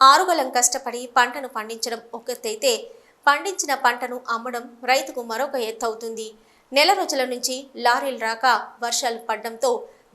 ఆరుగలం కష్టపడి పంటను పండించడం ఒక ఎత్తైతే పండించిన పంటను అమ్మడం రైతుకు మరొక ఎత్తు అవుతుంది నెల రోజుల నుంచి లారీలు రాక వర్షాలు పడడంతో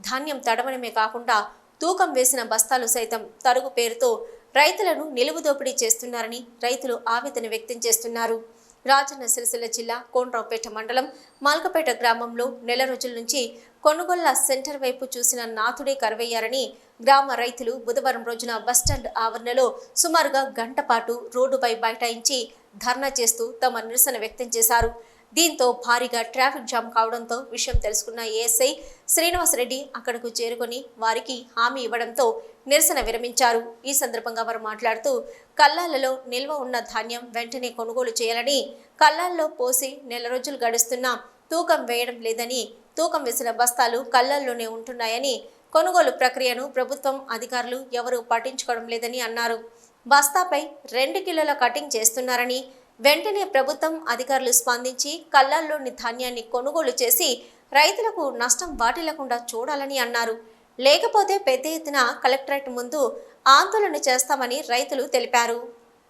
ధాన్యం తడవడమే కాకుండా తూకం వేసిన బస్తాలు సైతం తరుగు పేరుతో రైతులను నిలువు దోపిడీ చేస్తున్నారని రైతులు ఆవేదన వ్యక్తం చేస్తున్నారు. రాజన్న సిరిసిల్ల జిల్లా కోండ్రావుపేట మండలం మాల్కపేట గ్రామంలో నెల రోజుల నుంచి కొనుగోళ్ళ సెంటర్ వైపు చూసిన నాథుడే కరువయ్యారని గ్రామ రైతులు బుధవారం రోజున బస్టాండ్ ఆవరణలో సుమారుగా గంట పాటు రోడ్డుపై బైఠాయించి ధర్నా చేస్తూ తమ నిరసన వ్యక్తం చేశారు. దీంతో భారీగా ట్రాఫిక్ జామ్ కావడంతో విషయం తెలుసుకున్న ఏఎస్ఐ శ్రీనివాసరెడ్డి అక్కడకు చేరుకొని వారికి హామీ ఇవ్వడంతో నిరసన విరమించారు. ఈ సందర్భంగా వారు మాట్లాడుతూ కల్లాలలో నిల్వ ఉన్న ధాన్యం వెంటనే కొనుగోలు చేయాలని కల్లాల్లో పోసి నెల రోజులు గడుస్తున్నా తూకం వేయడం లేదని తూకం వేసిన బస్తాలు కల్లాల్లోనే ఉంటున్నాయని కొనుగోలు ప్రక్రియను ప్రభుత్వం అధికారులు ఎవరూ పట్టించుకోవడం లేదని అన్నారు. బస్తాపై రెండు కిలోల కటింగ్ చేస్తున్నారని వెంటనే ప్రభుత్వం అధికారులు స్పందించి కళ్ళాల్లోని ధాన్యాన్ని కొనుగోలు చేసి రైతులకు నష్టం వాటిల్లకుండా చూడాలని అన్నారు. లేకపోతే పెద్ద ఎత్తున కలెక్టరేట్ ముందు ఆందోళన చేస్తామని రైతులు తెలిపారు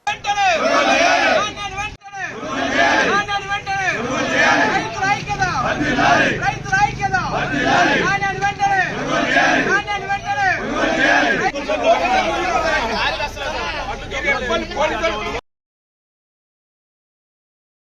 వెంటనే నాణ్యాన్ని వెంటనే నాణ్యాన్ని వెంటనే రైతుల ఐక్యత రైతుల ఐక్యత నాణ్యాన్ని వెంటనే నాణ్యాన్ని వెంటనే పంపాలి ఆ,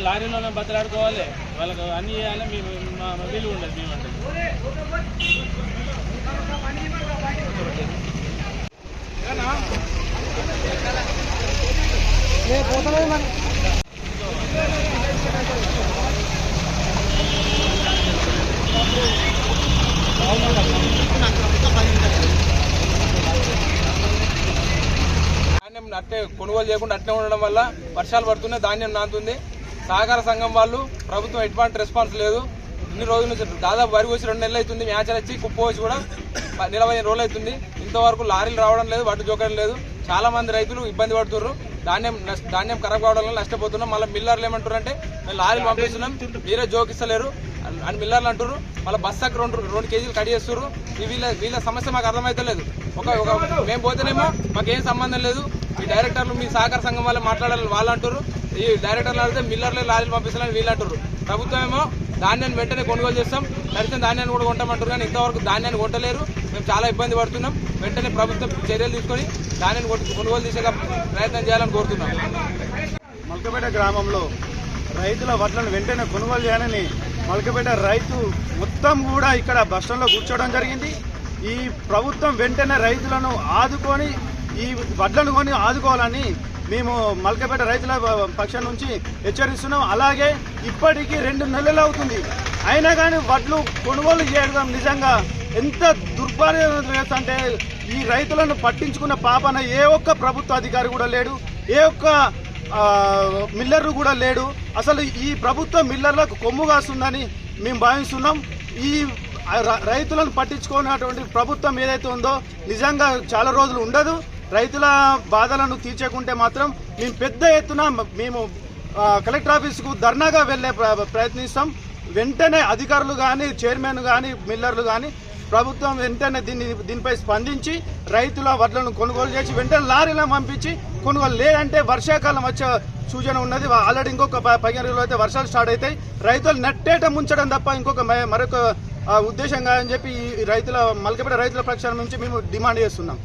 లారీలోనే బతలాడుకోవాలి వాళ్ళకి అన్ని చేయాలి మేము మా మా వీలు ఉండదు మేమంటే అంటే ధాన్యం అట్టే కొనుగోలు చేయకుండా అట్నే ఉండడం వల్ల వర్షాలు పడుతున్నాయి ధాన్యం నాంతుంది. సహకార సంఘం వాళ్ళు ప్రభుత్వం ఎటువంటి రెస్పాన్స్ లేదు. ఇన్ని రోజుల నుంచి దాదాపు వరి వచ్చి రెండు నెలలు అవుతుంది మ్యాచ్లు వచ్చి కుప్ప వచ్చి కూడా ప- నలభై రోజులు అవుతుంది. ఇంతవరకు లారీలు రావడం లేదు వడ్డు జోకడం లేదు. చాలా మంది రైతులు ఇబ్బంది పడుతున్నారు. ధాన్యం ధాన్యం ఖరాబ్ కావడం వల్ల నష్టపోతున్నాం. మళ్ళీ మిల్లర్లు ఏమంటారు అంటే మేము లారీలు పంపిస్తున్నాం మీరే జోకిస్తలేరు. అని- మిల్లర్లు అంటారు మళ్ళీ బస్సాకి రెండు రెండు కేజీలు కట్ చేస్తారు ఈ వీళ్ళ వీళ్ళ సమస్య మాకు అర్థమైతలేదు. ఒక ఒక మేము పోతేనేమో మాకేం సంబంధం లేదు. ఈ డైరెక్టర్లు మీ సహకార సంఘం వాళ్ళు మాట్లాడాలని వాళ్ళు అంటారు ఈ డైరెక్టర్లు అడితే మిల్లర్లు లారీలు పంపిస్తారని వీళ్ళు అంటారు ప్రభుత్వం ఏమో ధాన్యాన్ని వెంటనే కొనుగోలు చేస్తాం. తడిసిన ధాన్యాన్ని కూడా కొంటామంటారు కానీ ఇంతవరకు ధాన్యాన్ని కొంటలేరు మేము చాలా ఇబ్బంది పడుతున్నాం. వెంటనే ప్రభుత్వం చర్యలు తీసుకొని ధాన్యాన్ని కొనుగోలు చేసే ప్రయత్నం చేయాలని కోరుతున్నాం. మల్కపేట గ్రామంలో రైతుల వడ్లను వెంటనే కొనుగోలు చేయాలని మల్కపేట రైతు మొత్తం కూడా ఇక్కడ బస్టాండ్లో కూర్చోవడం జరిగింది. ఈ ప్రభుత్వం వెంటనే రైతులను ఆదుకొని ఈ వడ్లను కొని ఆదుకోవాలని మేము మల్కపేట రైతుల పక్షం నుంచి హెచ్చరిస్తున్నాం. అలాగే ఇప్పటికీ రెండు నెలలు అవుతుంది. అయినా కానీ వడ్లు కొనుగోలు చేయడం నిజంగా ఎంత దుర్భార్యం అంటే ఈ రైతులను పట్టించుకున్న పాపన ఏ ఒక్క ప్రభుత్వ అధికారి కూడా లేడు. ఏ ఒక్క మిల్లర్లు కూడా లేడు. అసలు ఈ ప్రభుత్వం మిల్లర్లకు కొమ్ము కాస్తుందని మేము భావిస్తున్నాం. ఈ రైతులను పట్టించుకున్నటువంటి ప్రభుత్వం ఏదైతే ఉందో నిజంగా చాలా రోజులు ఉండదు. రైతుల బాధలను తీర్చకుంటే మాత్రం మేము పెద్ద ఎత్తున మేము కలెక్టర్ ఆఫీస్కు ధర్నాగా వెళ్ళే ప్ర- ప్రయత్నిస్తాం. వెంటనే అధికారులు కానీ చైర్మన్ కానీ మిల్లర్లు కానీ ప్రభుత్వం వెంటనే దీన్ని దీనిపై స్పందించి రైతుల వడ్లను కొనుగోలు చేసి వెంటనే లారీలను పంపించి కొనుగోలు లేదంటే వర్షాకాలం వచ్చే సూచన ఉన్నది. ఆల్రెడీ ఇంకొక ప- పదిహేను రోజులు అయితే వర్షాలు స్టార్ట్ అవుతాయి. రైతులు నెట్టేట ముంచడం తప్ప ఇంకొక మరొక ఉద్దేశంగా అని చెప్పి ఈ రైతుల మల్కపేట రైతుల పక్షాల నుంచి మేము డిమాండ్ చేస్తున్నాం.